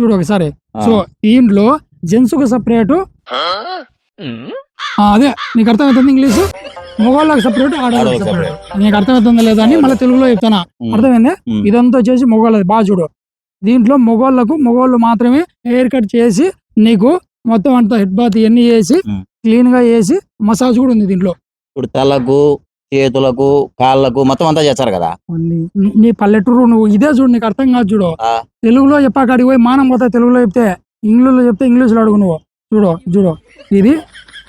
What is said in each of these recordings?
చూడు ఒకసారి. సో దీంట్లో జెంట్స్కు సపరేట్ అదే నీకు అర్థమవుతుంది ఇంగ్లీష్? మగవాళ్ళకి సపరేట్ ఆడవాళ్ళకి సపరేట్ నీకు అర్థమవుతుందా లేదా అని మళ్ళీ తెలుగులో చెప్తానా. అర్థమైంది. ఇదంతా వచ్చేసి మగవాళ్ళది. బాగా చూడు. దీంట్లో మగవాళ్ళకు మగవాళ్ళు మాత్రమే హెయిర్ కట్ చేసి నీకు మొత్తం అంతా హెడ్ బాత్ ఇవన్నీ చేసి ఉమ్. క్లీన్గా చేసి మసాజ్ కూడా ఉంది దీంట్లో. ఇప్పుడు తలకు చేతులకు కాళ్ళకు మొత్తం అంతా చేస్తారు కదా? నీ- నీ- నీ పల్లెటూరు నువ్వు ఇదే చూడు నీకు అర్థం కాదు చూడు. తెలుగులో చెప్పాక అడిగి పోయి మానం పోతా తెలుగులో చెప్తే ఇంగ్లీష్లో చెప్తే ఇంగ్లీష్లో అడుగు నువ్వు. చూడు చూడు. ఇది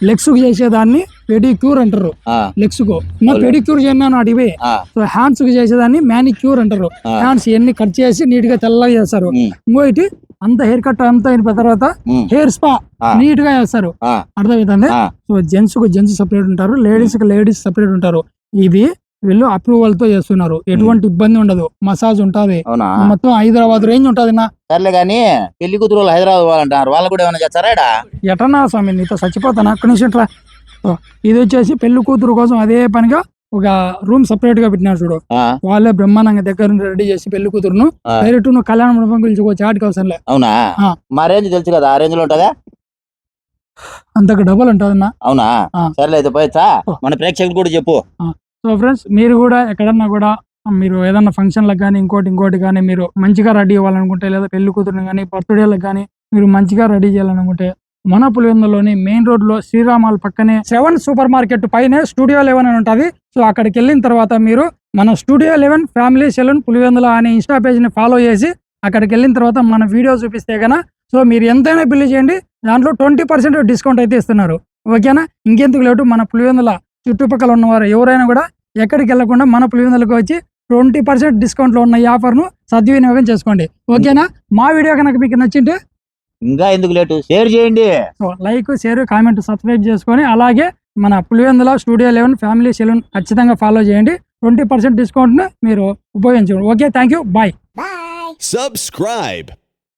లెగ్స్కు చేసేదాన్ని పెడిక్యూర్ అంటారు. లెగ్స్కు అవును. పెడిక్యూర్ చేయను అడిగి ఆ, సో హ్యాండ్స్కు చేసేదాన్ని మ్యానిక్యూర్ అంటారు. హ్యాండ్స్ ఎన్ని కట్ చేసి నీట్గా తెల్లగా చేస్తారు. ఉమ్, ఇంకో ఇటు అంత హెయిర్ కట్ అంతా అయిన తర్వాత హెయిర్ స్పా. నీట్గా చేస్తారు. అర్థమవుతుంది సో జెంట్స్కు జెంట్స్ సపరేట్ ఉంటారు. లేడీస్కి లేడీస్ సపరేట్ ఉంటారు. ఇది వీళ్ళు అప్రూవల్తో చేస్తున్నారు. ఎటువంటి ఇబ్బంది ఉండదు. మసాజ్ ఉంటది. అవునా? మొత్తం హైదరాబాద్ రేంజ్ ఉంటది నా. సర్లే కానీ పెళ్ళి కూతురు వాళ్ళు హైదరాబాద్ పోవాలంటారు వాళ్ళు కూడా ఏమైనా చేస్తారా? ఎటన్నా స్వామి నీతో చచ్చిపోతాను. అక్కడి నుంచి ఇట్లా ఇది వచ్చేసి పెళ్ళి కూతురు కోసం అదే పనిగా ఒక రూమ్ సపరేట్గా పెట్టినారు చూడు. వాళ్ళే బ్రహ్మాండంగా దగ్గర నుండి రెడీ చేసి పెళ్ళి కూతురును. డైరెక్ట్ నువ్వు కళ్యాణ మండపం పిలుచుకోవచ్చు ఆటికి అవసరం లే అవునా. మా రేంజ్ తెలుసు కదా. ఆ రేంజ్లో ఉంటుందా? అంతకు డబల్ ఉంటుందన్నా. అవునా? ఆ. సర్లే అయితే పోయచ్చా? ఓ. మన ప్రేక్షకులు కూడా చెప్పు. సో ఫ్రెండ్స్ మీరు కూడా ఎక్కడన్నా కూడా మీరు ఏదన్నా ఫంక్షన్లకు కానీ ఇంకోటి ఇంకోటి కానీ మీరు మంచిగా రెడీ అవ్వాలనుకుంటే లేదా పెళ్ళి కూతురుని కానీ బర్త్డేలకు కానీ మీరు మంచిగా రెడీ చేయాలనుకుంటే మన పులివెందులోని మెయిన్ రోడ్లో శ్రీరామాల్ పక్కనే సెవెన్ సూపర్ మార్కెట్ పైనే స్టూడియో లెవెన్ అని ఉంటుంది. సో అక్కడికి వెళ్ళిన తర్వాత మీరు మన studio eleven family salon Pulivendula అనే ఇన్స్టా పేజ్ని ఫాలో చేసి అక్కడికి వెళ్ళిన తర్వాత మన వీడియో చూపిస్తే గన సో మీరు ఎంతైనా బిల్లు చేయండి. దాంట్లో ట్వంటీ పర్సెంట్ డిస్కౌంట్ అయితే ఇస్తున్నారు. ఓకేనా? ఇంకెందుకు లేటు? మన పులివెందుల చుట్టుపక్కల ఉన్నవారు ఎవరైనా కూడా ఎక్కడికి వెళ్ళకుండా మన పులివెందులకు వచ్చి ట్వంటీ పర్సెంట్ డిస్కౌంట్లో ఉన్న ఈ ఆఫర్ను సద్వినియోగం చేసుకోండి. ఓకేనా? మా వీడియో కనుక మీకు నచ్చింటే ఇంకా ఎందుకు లేటు? షేర్ చేయండి. So like share comment subscribe చేసుకొని అలాగే మన Pulivendula studio eleven family salon ఖచ్చితంగా ఫాలో చేయండి. ట్వంటీ పర్సెంట్ డిస్కౌంట్ను మీరు ఉపయోగించండి okay thank you. Bye. Subscribe.